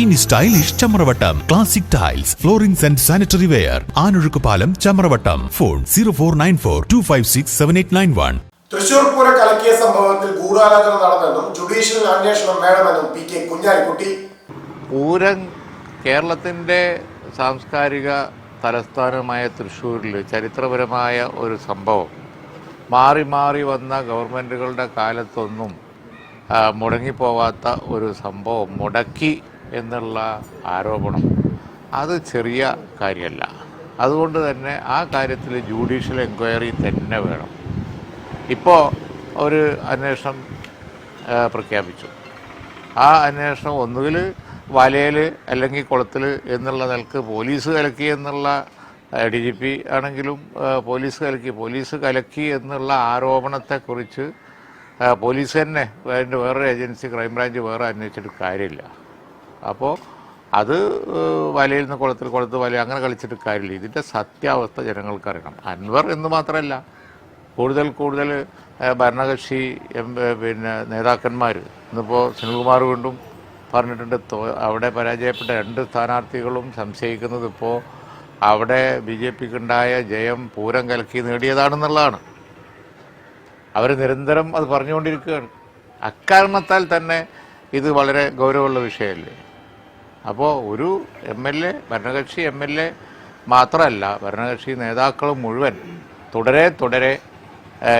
ഇനി stylish Chamravattam. Classic tiles floorings and sanitary ware Anozhukkupalam Chamravattam. Phone zero four nine four two five six seven eight nine one Thrissur പൂര കലക്കിയ സംഭവത്തിൽ ഗൂഢാലോചന നടന്നെന്നും judicial അന്വേഷണം വേണമെന്നും P K Kunhalikutty. Pooram കേരളത്തിന്റെ സാംസ്കാരിക തലസ്ഥാനമായ തൃശ്ശൂരിൽ ചരിത്രപരമായ ഒരു സംഭവം. മാറി മാറി വന്ന ഗവൺമെന്റുകളുടെ കാലത്തൊന്നും മുടങ്ങിപ്പോവാത്ത ഒരു സംഭവം. മുടക്കി എന്നുള്ള ആരോപണം. അത് ചെറിയ കാര്യമല്ല. അതുകൊണ്ട് തന്നെ ആ കാര്യത്തിൽ ജുഡീഷ്യൽ എൻക്വയറി തന്നെ വേണം. ഇപ്പോൾ ഒരു അന്വേഷണം പ്രഖ്യാപിച്ചു. ആ അന്വേഷണം ഒന്നുകിൽ വലയിൽ അല്ലെങ്കിൽ കുളത്തിൽ എന്നുള്ള നിലയ്ക്ക് പോലീസ് കലക്കി എന്നുള്ള ഡി ജി പി ആണെങ്കിലും പോലീസ് കലക്കി പോലീസ് കലക്കി എന്നുള്ള ആരോപണത്തെക്കുറിച്ച് പോലീസ് തന്നെ അതിന്റെ വേറൊരു ഏജൻസി ക്രൈംബ്രാഞ്ച് വേറെ അന്വേഷിച്ചിട്ട് കാര്യമില്ല. അപ്പോൾ അത് വലയിൽ നിന്ന് കുളത്തിൽ കുളത്ത് വല അങ്ങനെ കളിച്ചിട്ട് കാര്യമില്ല. ഇതിന്റെ സത്യാവസ്ഥ ജനങ്ങൾക്കറിയണം. അൻവർ എന്ന് മാത്രമല്ല കൂടുതൽ കൂടുതൽ ഭരണകക്ഷി പിന്നെ നേതാക്കന്മാർ ഇന്നിപ്പോൾ സുനിൽകുമാർ വീണ്ടും പറഞ്ഞിട്ടുണ്ട് അവിടെ പരാജയപ്പെട്ട രണ്ട് സ്ഥാനാർത്ഥികളും സംശയിക്കുന്നത് ഇപ്പോൾ അവിടെ ബി ജെ പിക്കുണ്ടായ ജയം പൂരം കലക്കി നേടിയതാണെന്നുള്ളതാണ്. അവർ നിരന്തരം അത് പറഞ്ഞുകൊണ്ടിരിക്കുകയാണ്. അക്കാരണത്താൽ തന്നെ ഇത് വളരെ ഗൗരവമുള്ള വിഷയമല്ലേ? അപ്പോൾ ഒരു എം എൽ എ ഭരണകക്ഷി എം എൽ എ മാത്രമല്ല ഭരണകക്ഷി നേതാക്കൾ മുഴുവൻ തുടരെ തുടരെ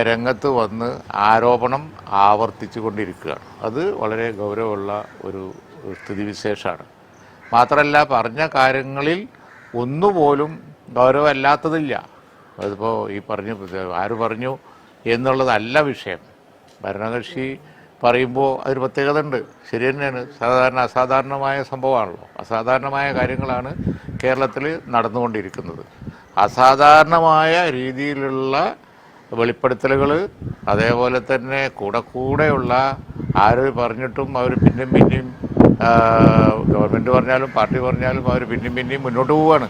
രംഗത്ത് വന്ന് ആരോപണം ആവർത്തിച്ചു കൊണ്ടിരിക്കുകയാണ് അത് വളരെ ഗൗരവമുള്ള ഒരു സ്ഥിതിവിശേഷമാണ്. മാത്രമല്ല പറഞ്ഞ കാര്യങ്ങളിൽ ഒന്നുപോലും ഗൗരവമല്ലാത്തതില്ല. അതിപ്പോൾ ഈ പറഞ്ഞു ആര് പറഞ്ഞു എന്നുള്ളതല്ല വിഷയം. ഭരണകക്ഷി പറയുമ്പോൾ അതൊരു പ്രത്യേകത ഉണ്ട് ശരി തന്നെയാണ്. സാധാരണ അസാധാരണമായ സംഭവമാണല്ലോ. അസാധാരണമായ കാര്യങ്ങളാണ് കേരളത്തിൽ നടന്നുകൊണ്ടിരിക്കുന്നത്. അസാധാരണമായ രീതിയിലുള്ള വെളിപ്പെടുത്തലുകൾ അതേപോലെ തന്നെ കൂടെ കൂടെയുള്ള ആര് പറഞ്ഞിട്ടും അവർ പിന്നെയും പിന്നെയും ഗവൺമെന്റ് പറഞ്ഞാലും പാർട്ടി പറഞ്ഞാലും അവർ പിന്നെയും പിന്നെയും മുന്നോട്ട് പോവുകയാണ്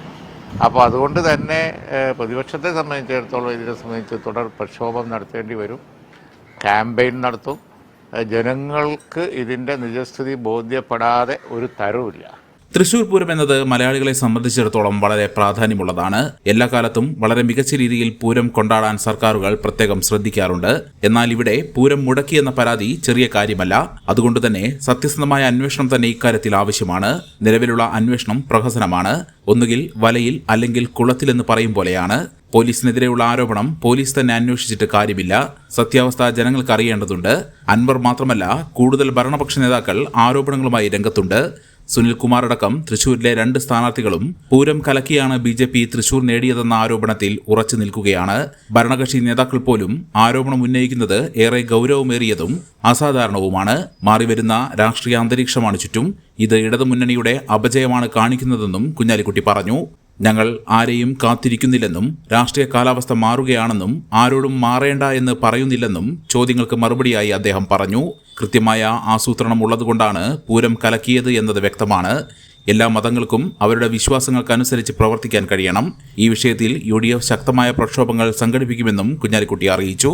അപ്പോൾ അതുകൊണ്ട് തന്നെ പ്രതിപക്ഷത്തെ സംബന്ധിച്ചിടത്തോളം ഇതിനെ സംബന്ധിച്ച് തുടർ പ്രക്ഷോഭം നടത്തേണ്ടി വരും. ക്യാമ്പയിൻ നടത്തും. ജനങ്ങൾക്ക് ഇതിന്റെ നിജസ്ഥിതി ബോധ്യപ്പെടാതെ ഒരു തരവുമില്ല. തൃശൂർ പൂരം എന്നത് മലയാളികളെ സംബന്ധിച്ചിടത്തോളം വളരെ പ്രാധാന്യമുള്ളതാണ്. എല്ലാ കാലത്തും വളരെ മികച്ച രീതിയിൽ പൂരം കൊണ്ടാടാൻ സർക്കാരുകൾ പ്രത്യേകം ശ്രദ്ധിക്കാറുണ്ട്. എന്നാൽ ഇവിടെ പൂരം മുടക്കി എന്ന പരാതി ചെറിയ കാര്യമല്ല. അതുകൊണ്ട് തന്നെ സത്യസന്ധമായ അന്വേഷണം തന്നെ ഇക്കാര്യത്തിൽ ആവശ്യമാണ്. നിലവിലുള്ള അന്വേഷണം പ്രഹസനമാണ്. ഒന്നുകിൽ വലയിൽ അല്ലെങ്കിൽ കുളത്തിലെന്ന് പറയും പോലെയാണ്. പോലീസിനെതിരെയുള്ള ആരോപണം പോലീസ് തന്നെ അന്വേഷിച്ചിട്ട് കാര്യമില്ല. സത്യാവസ്ഥ ജനങ്ങൾക്ക് അറിയേണ്ടതുണ്ട്. അൻവർ മാത്രമല്ല കൂടുതൽ ഭരണപക്ഷ നേതാക്കൾ ആരോപണങ്ങളുമായി രംഗത്തുണ്ട്. സുനിൽകുമാർ അടക്കം തൃശൂരിലെ രണ്ട് സ്ഥാനാർത്ഥികളും പൂരം കലക്കിയാണ് ബി ജെ പി തൃശൂർ നേടിയതെന്ന ആരോപണത്തിൽ ഉറച്ചു നിൽക്കുകയാണ്. ഭരണകക്ഷി നേതാക്കൾ പോലും ആരോപണം ഉന്നയിക്കുന്നത് ഏറെ ഗൗരവമേറിയതും അസാധാരണവുമാണ്. മാറിവരുന്ന രാഷ്ട്രീയ അന്തരീക്ഷമാണ് ചുറ്റും. ഇത് ഇടതുമുന്നണിയുടെ അപജയമാണ് കാണിക്കുന്നതെന്നും കുഞ്ഞാലിക്കുട്ടി പറഞ്ഞു. ഞങ്ങൾ ആരെയും കാത്തിരിക്കുന്നില്ലെന്നും രാഷ്ട്രീയ കാലാവസ്ഥ മാറുകയാണെന്നും ആരോടും മാറേണ്ട എന്ന് പറയുന്നില്ലെന്നും ചോദ്യങ്ങൾക്ക് മറുപടിയായി അദ്ദേഹം പറഞ്ഞു. കൃത്യമായ ആസൂത്രണം ഉള്ളതുകൊണ്ടാണ് പൂരം കലക്കിയത് എന്നത് വ്യക്തമാണ്. എല്ലാ മതങ്ങൾക്കും അവരുടെ വിശ്വാസങ്ങൾക്കനുസരിച്ച് പ്രവർത്തിക്കാൻ കഴിയണം. ഈ വിഷയത്തിൽ യു ശക്തമായ പ്രക്ഷോഭങ്ങൾ സംഘടിപ്പിക്കുമെന്നും കുഞ്ഞാലിക്കുട്ടി അറിയിച്ചു.